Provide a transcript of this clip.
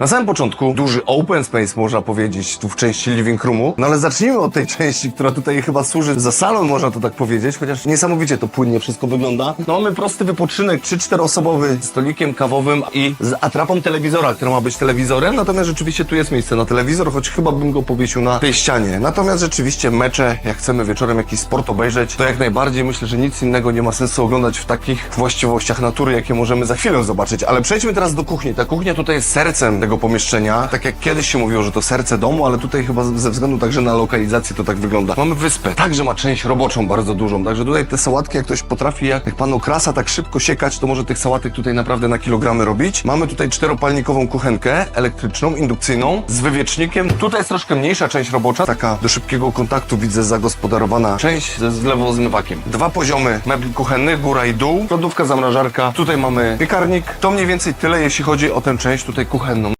Na samym początku duży open space można powiedzieć tu w części living roomu, no ale zacznijmy od tej części, która tutaj chyba służy za salon, można to tak powiedzieć, chociaż niesamowicie to płynnie wszystko wygląda. No mamy prosty wypoczynek, 3-4 osobowy, z stolikiem kawowym i z atrapą telewizora, która ma być telewizorem, natomiast rzeczywiście tu jest miejsce na telewizor, choć chyba bym go powiesił na tej ścianie. Natomiast rzeczywiście mecze, jak chcemy wieczorem jakiś sport obejrzeć, to jak najbardziej myślę, że nic innego nie ma sensu oglądać w takich właściwościach natury, jakie możemy za chwilę zobaczyć. Ale przejdźmy teraz do kuchni. Ta kuchnia tutaj jest sercem tego pomieszczenia. Tak jak kiedyś się mówiło, że to serce domu, ale tutaj chyba ze względu także na lokalizację to tak wygląda. Mamy wyspę, także ma część roboczą bardzo dużą, także tutaj te sałatki, jak ktoś potrafi, jak, jak pan okrasa tak szybko siekać, to może tych sałatek tutaj naprawdę na kilogramy robić. Mamy tutaj czteropalnikową kuchenkę elektryczną, indukcyjną, z wywiecznikiem. Tutaj jest troszkę mniejsza część robocza, taka do szybkiego kontaktu widzę zagospodarowana część ze zlewozmywakiem. Dwa poziomy mebli kuchennych, góra i dół, lodówka, zamrażarka. Tutaj mamy piekarnik. To mniej więcej tyle, jeśli chodzi o tę część tutaj kuchenną.